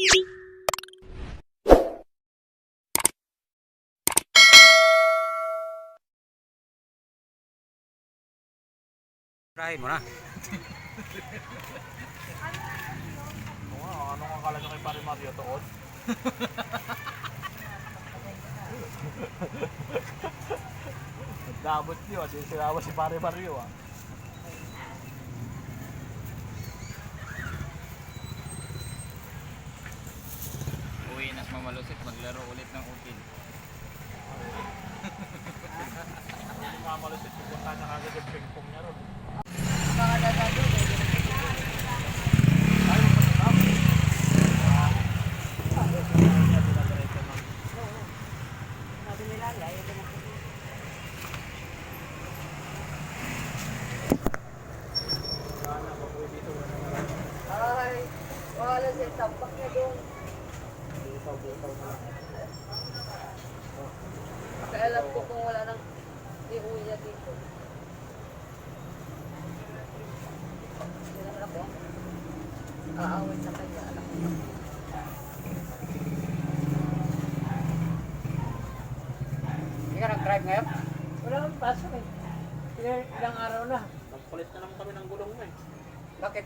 Try mo na. Oo nga, ano nga kala nyo kay Pare Mario tuon? Damot nyo, di sinawa si Pare Mario ah. Mamalusik, maglaro ulit ng ukil. Hindi mamalusit, pupunta niya kagad yung ping-pong niya ron. Ay, wala siya tampak niya doon. Kaya alam ko kung wala nang iuwi niya dito. Hindi naman ako. Aaway sa kanya, anak ko. Hindi ka nag-drive ngayon? Wala kang pasok eh. Ilang, ilang araw na. Nagpalit na naman kami ng gulong mo eh. Bakit?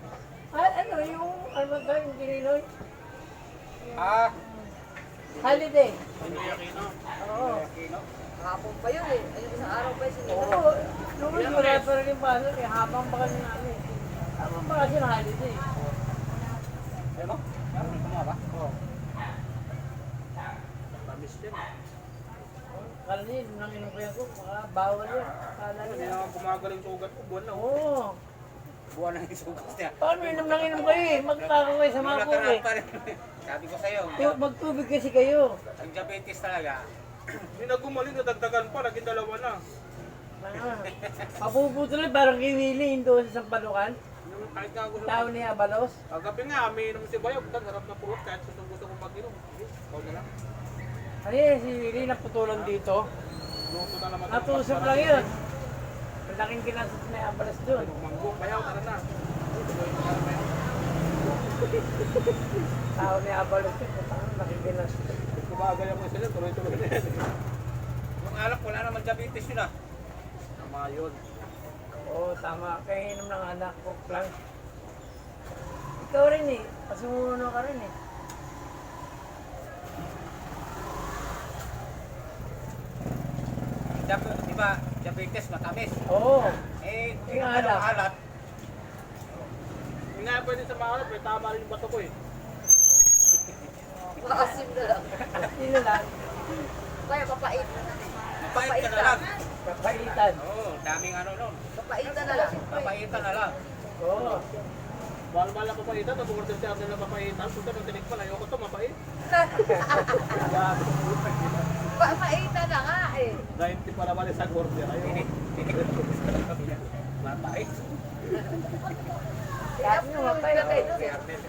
Ah, ano yung, ano ba yung Gininoy? Ah, Holiday. Hindi Aquino. Oo. Aquino. Kahapon pa yun eh. Ayun, isang araw pa yun. Oo. Noon wala pa rin yung pasok eh. Habang pa kasi namin. Habang pa kasi holiday. Ayun mo? Na kumuha ba? Oo. Tamis din. Kala niya, inom ko yan ko, baka bawal yun. Kala Hindi niya. naman gumagaling sugat ko, buwan na oh. Oo. Buwan ng isugas niya. Paano inom nang inom kayo eh? Magkakaroon kayo sa mga kuko eh. Sabi ko sa'yo, Tu- Magtubig kasi kayo. ang diabetes talaga. Hindi na gumaling, nadagdagan pa, naging dalawa na. Ah. Papuputo na parang kiwili doon sa Sampalukan. Yung kahit nga gusto Tao ni Abalos. Kagabi nga, may inom si Bayog, ang sarap na pulot kahit gusto gusto kong mag-inom. Ikaw na lang. Yun, si Willie naputulan dito. Luto na naman. Natusok lang yun. Malaking kinasot na yung Abalos doon. Manggo, bayaw, tara na. Tao ni Abalos yun. Malaking kinasot. Kumagal mga sila, tuloy-tuloy na yan. Yung alak, wala naman diabetes yun ah. Tama yun. Oo, tama. Kaya inom ng anak ko lang. Ikaw rin eh. Pasumuno ka rin eh. Di ba, diabetes matamis. Oo. Eh, kung Yung ano alak. alat, Hindi nga pwede sa mga ano, pero tama rin yung bato ko eh. Maasim na lang. Sino lang? Kaya papait. mapait ka na lang. Kapaitan. Oo, daming ano nun. Papaitan na lang. Mapaitan na lang. Oo. Mahal-mahal ako papaitan, tapos order si Arnel na papaitan. Punta ng tinik pa, ayoko to, mapait. Papaitan na nga eh. 90 pa naman isang order. Ayoko. Mapait. Kaya po yung pinatay doon Si eh. Arnel.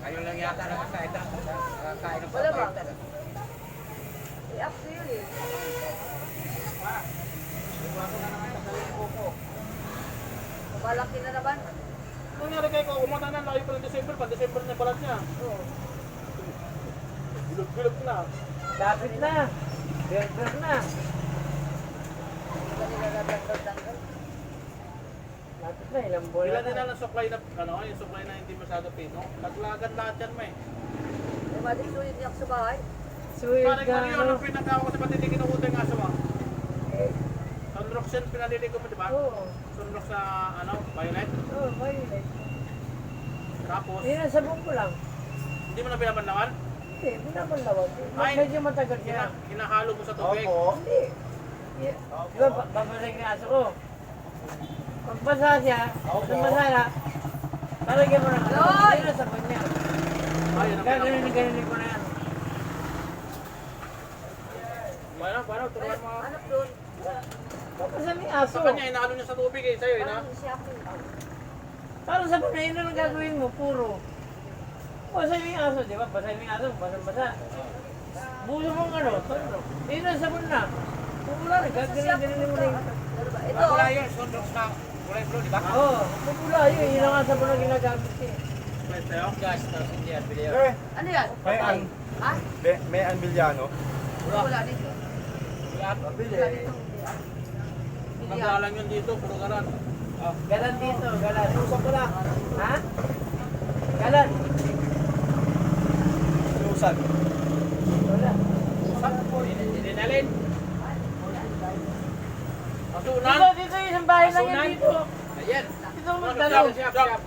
Ngayon lang yata nakakain na. Nakakain ng Wala ba? I-up to you eh. Malaki na naman. Ano nangyari kay ko, umata na, layo pa ng December pa, December na balat niya. Oo. Bilog-bilog na. Lapit na. Berber na. Hindi? Lapit na. Ilang buwan Ilan na. supply na, ano, yung supply na hindi masyado pino. Naglagan lahat yan, may. May madisulit niya ako sa bahay. Parang ka, ano ano? ang pinagawa ko sa patitigin ng utang aso mo. Eh, Sunrox yan, pinaliligo mo, di ba? Oo. Sunrox sa, ano, violet. Oo, violet. Tapos, Yun ang sabong ko lang. hindi mo na pinabanlawan. Hindi, binabanlawag. Ay. Medyo matagal siya. Hina, hinahalo mo sa tubig. Hindi. Yeah. Di ba, ba- babalik yung aso ko. Pag basa siya, pag basa na, talagyan mo ano, Loy! yun ang sabon niya. Ayun, ang Gano'n pinaka- na gano'n ko na yan. Paano, paano, Ay, turuan mo. anak doon. Basa yung aso. Sa kanya, hinahalo niya sa tubig eh, sa'yo, ina. Parang siya ako. Parang sabon na yun ang gagawin mo, puro. Basa yung aso, di ba? Basa yung aso, basa-basa. Buso mong ano, tono. Yun ang sabon na. Kung wala na, gagawin mo na ba? Ito, Wala yun, sundox na kulay blue, di ba? Oo, oh, mapula yun. Yun ang sabon na ginagamit eh. surprise sa'yo? Gas, bili Eh, Ano yan? may an, Ha? may, may Anviliano. Wala dito. Wala dito. Nagalang yun dito, puro garan. Oh, galan dito, galan. Usap ko lang. Ha? Galan. Inusan. Wala. Dinalin. Asunan. Dito, dito, isang bahay lang yan Asunan. dito. Ayan. Mo siap.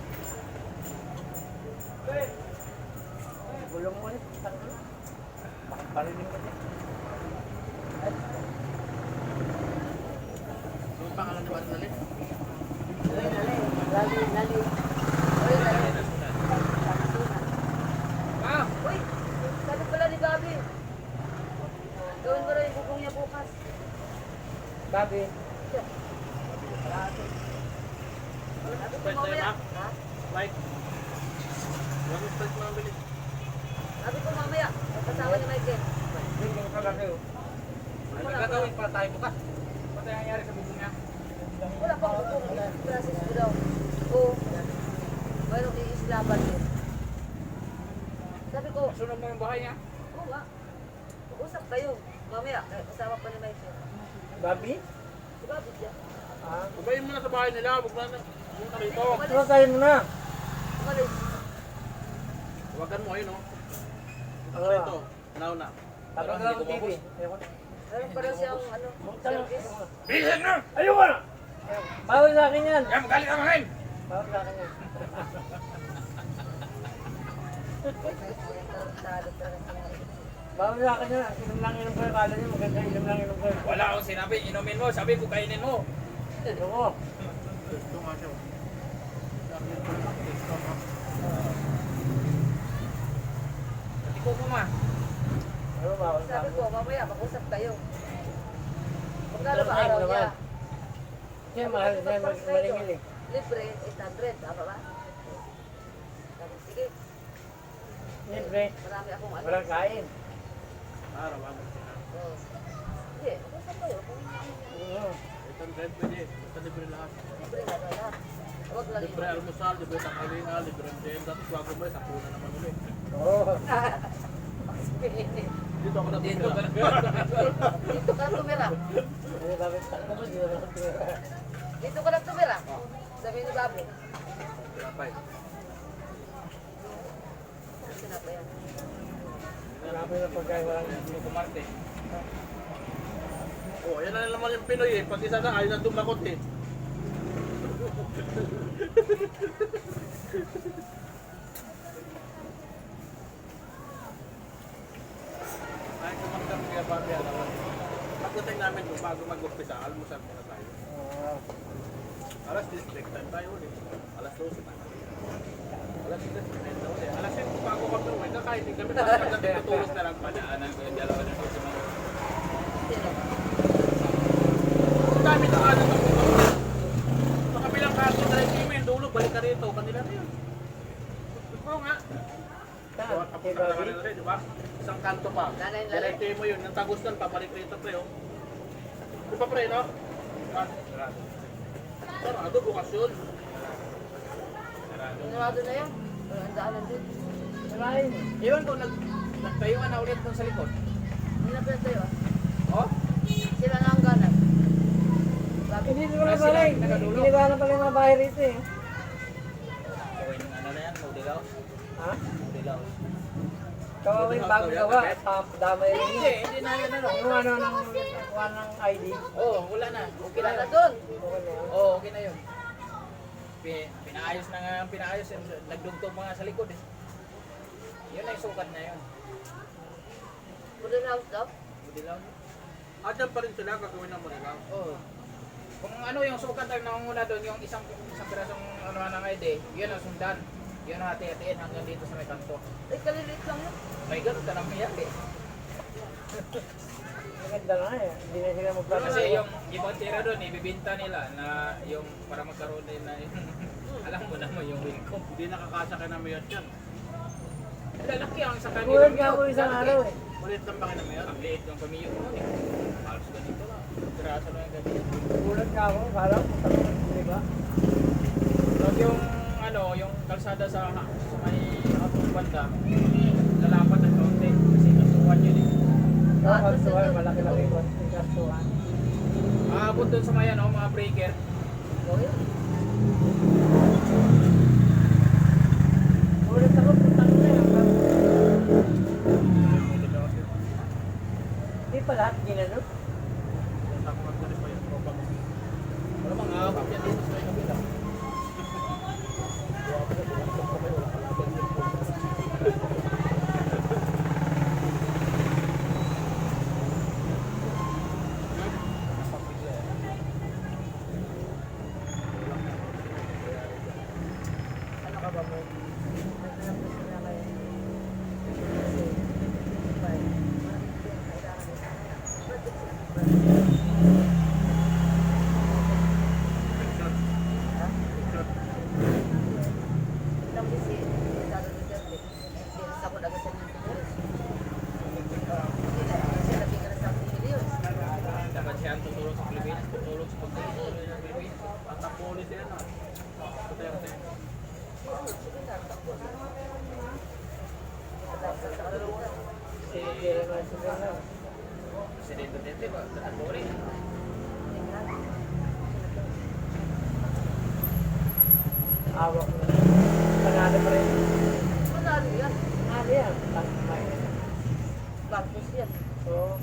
Gulong mo ulit. Parinig din. Yung pangalan ko, Andalit. Lali, lali. Lali, lali. Uy, dali. Ah! Uy, sabi pala ni Bobby. Gawin mo rin yung bubong niya bukas. Babi. Sabi ko Pwede tayo, mamaya. ma? Ha? Like. Yung strike mga bilis. Sabi ko mamaya. Kasama ni Michael. Bigyan ka lang kayo. Ano gagawin pa tayo bukas? Ano tayo nangyari sa bubong niya? Wala pang bubong. I-process ko daw. Oo. Mayroong iislaban din. Sunod mo yung bahay niya? oo nga. Usap kayo. Mamaya, eh, kasama pa ni Michael. Babi? Si Bobby siya. Ah. Ubayin mo na sa bahay nila, huwag na yung ka rito. Ano tayo muna? Umalis. Huwagan mo, ayun, oh. Yung Oo. ka rito. Nauna. Tapos lang ang TV. Ayoko na. Meron pala siyang ano, service. Bilisan na! Ayoko na! Bawal sa akin yan. Kaya magalit ka mga Bawal sa akin yan. Bawal sa akin yan. Inom lang inom kayo. Kala niyo maganda inom lang inom kayo. Wala akong sinabi, inumin mo, sabi ko kainin mo. Ayoko. Gusto nga siya. Hindi ko kuma. Ano bawal sa Sabi ko, mamaya, mag-usap kayo. Magkano ba araw niya? Siya mahal siya malingil eh. Libre, 800, tama ba? Libre. marami akong ano. Walang kain. Araw-araw sila. Oo. Hindi, mag-usap kayo. Kung Oo. 800 pwede. Basta libre lahat. libre na lahat. Huwag lang Libre almusal, libre tanghalian, libre din. Tapos bago mo, sa puna naman ulit. Oo. Dito ako Dito ka natutira. Dito ka lang tumira. Ano bakit takbo mo? Dito na tumira. Dito ka lang tumira. Sabi ni Babi. Pinapay. Sinapa yan. Marami na pagkain walang Hindi ko Marte. Oh, yan na naman yung Pinoy eh. Pag isa na, ayaw na dumakot eh. Ay, kumakta. Pagdating namin doon, bago mag-umpisa, almusal muna tayo. Oo. Alas 10, break time tayo ulit. Alas 12 na. Alas 10, break na ulit. Alas 10, bago mag-uwi, kakain din kami. Tapos pagdating tutulog na lang. Padaanan ko yung dalawa ng susunod. Ang dami na ano ng kabilang kanto na email, dulo, balik ka rito. Kanila na yun. Oo nga. Tapos di ba? Isang kanto pa. Na. Diretso mo yun. Yung tagos nun, pabalik rito pre, oh. Di ba pre, no? Ah, Sarado, bukas yun. Sinurado na yun. Walang daanan din. Malain. Iwan ko, nag, nagtayuan na ulit dun sa likod. Hindi na pwede tayo. ah. Oh? Sila na ang. Sabi, Hindi ko na pala. yung nagadulo. Ginigawa na pala yung mga bahay rito eh. Ng ano na yan, Modilaw. Ha? Modilaw. Kawawa yung bago gawa. Tap, damay rin Hindi, hindi na yun ano. Yung ano ng ng ID. Oo, oh, wala na. Okay wala na doon. Okay na yun. Oo, oh, okay na yun. Pi- Pinaayos na nga, pinaayos yun. Nagdugtong mga sa likod eh. Yun ay sukat na yun. House daw. Modilaw. Ah, dyan pa rin sila, gagawin ng Manila. Oo. Kung ano yung sukat ang nangunguna doon, yung isang isang pirasong ano ng ID, yun ang sundan. Yun ang hati-hatiin hanggang dito sa may kanto. Ay, kalilit lang yun. May ganun ka nang miyak eh. Maganda na eh. Hindi na sila magpapalala. Kasi yung ibang tira doon, ibibinta nila na yung para magkaroon din na alam mo naman yung welcome. Hindi nakakasa ka na mayon dyan. Lalaki ang sa kanila. Tulad nga ako isang araw eh. Ulit lang ba kayo na mayon? Ang liit ng eh. Halos ganito lang. Piraso lang yung ganito. Tulad nga ako. Parang di ba? Pag yung ano, yung kalsada sa, may hatong banda, lalapat ng kaunti. Kasi kasuhan yun eh. Kasuhan, malaki-laki ko. Kasuhan. Aabot doon sa may ano, mga breaker. Oh, yun. Ulit ako, putang na yun. Hindi pa lahat ginano. Wala bang aabot yan dito sa may kabila. Ano ka ba mo? Naglalabas na kayo. Tapos si Saro Duterte, dinis ako na agad sa Pilipinas. Siya nabigyan sa Pilipinas. Dapat siya ang tutulong sa Pilipinas, tutulong sa pagtutuloy ng Pilipinas. Tatakbulis yan ah. Duterte. Sige, naman sila lang. Presidente Duterte ba? Tatakbo rin. Awak mo. Panalo pa rin. Manalo yan. Panalo yan. Marcos yan. So,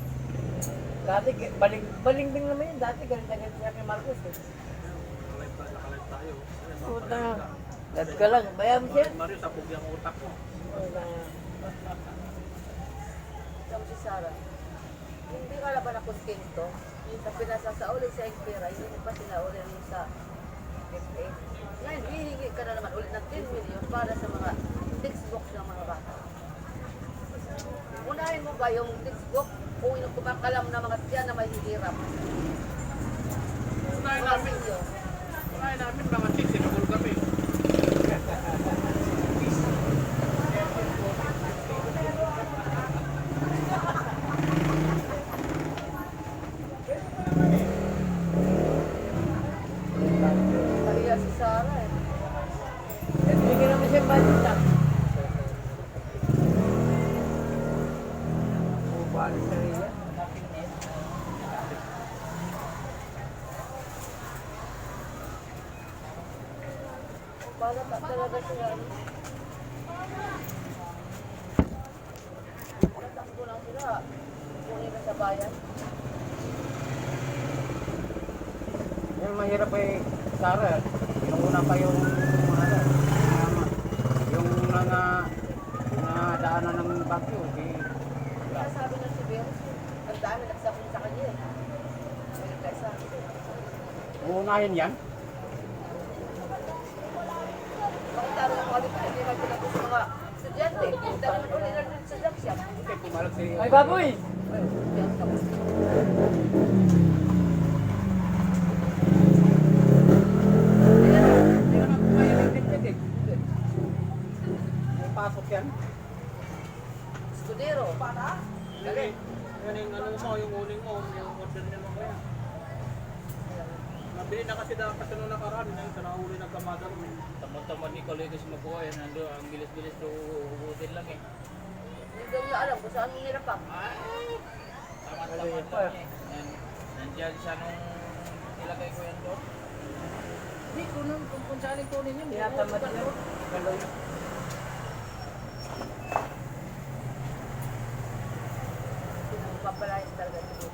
dati, baling, baling din naman yun. Dati, ganito ganito siya kay Marcos. Eh. Nakalive tayo. Puta. Lad ka lang. Bayam siya. Mario, sabog yung utak mo. Puta. Tapos si Sara, hindi ka laban na kontento sa pinasasauli sa Ekpera, hindi pa sila uli rin sa FA. Ngayon, hihingi ka na naman ulit ng 10 million para sa mga textbook ng mga bata. Unahin mo ba yung textbook o yung kumakalam na mga tiyan na mahihirap? Unahin namin, unahin namin mga 10 Para pa talaga sila. Natakbo lang sila. Kunin na sa bayan. Yung mahirap ay Sara, yung una pa yung ano, tama. yung mga nadaanan ng bagyo, di Kaya sabi ng si Beros, ang dami nagsapon sa kanya eh. May nagkaisabi. uunahin yan. Bakit taro ng mga dito, hindi man pinag sa mga estudyante. Dahil naman uli na rin sa Jackson. Kasi pumalag si... Ay, baboy! Yan tapos. Hindi naman kaya ng bitbit eh. May pasok yan. Estudero. Dali. Yan yung ano mo, yung uling mo, yung order niya Nabili na kasi dapat sa nung nakaraan, yung sa nahuli ng kamada mo. Tamad-tamad ni Colegos makuha yan. Nando, ang bilis-bilis do ubutin lang eh. Hindi niya alam kung saan nilapag. Tamad-tamad lang eh. Nan- Nandyan siya nung nilagay ko yan doon. Hindi ko kung, saan kunin yun. Tinatamad niya. Galoy. Papalayas talaga dito.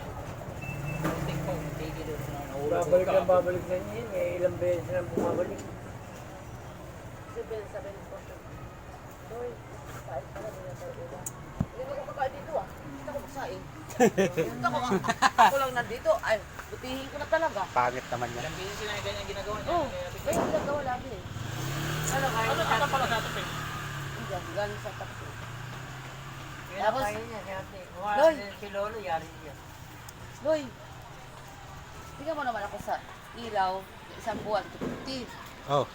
Muntik ko, tigil doon. Nahulog ko Babalik ka. na babalik na niya yun. Eh, ilang beses na bumabalik. Si Ben sabi ni Koto. Hoy, kain pala din tayo ulam. Hindi mo ko kakain dito ah. Hindi ako. Hindi ako ah. Ako lang nandito. Ay, butihin ko na talaga. Pangit naman yan. Ilang beses sila yung ganyan ginagawa niya. Oo, Kaya may ginagawa lagi eh. Ano kain Ano, ano pala sa atin? Hindi, galing sa taxi. Tapos, kaya niya, si ate. Wala Loy. din si Lolo, yari siya. Hoy, tingnan mo naman ako sa ilaw, isang buwan, 250. Oh,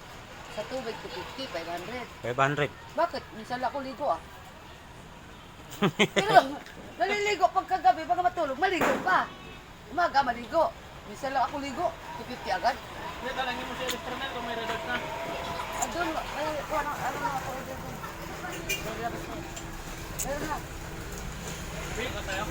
Sa tubig, 250, 500. 500. Bakit? Minsan lang ako ligo ah. Pero naliligo pagkagabi, pagka matulog, maligo pa. Umaga, maligo. Minsan lang ako ligo, 250 agad. Hindi, talangin mo si Electronet kung may result na. Meron, ay, ano, ano na ako dyan. Meron na. Wait, tayo.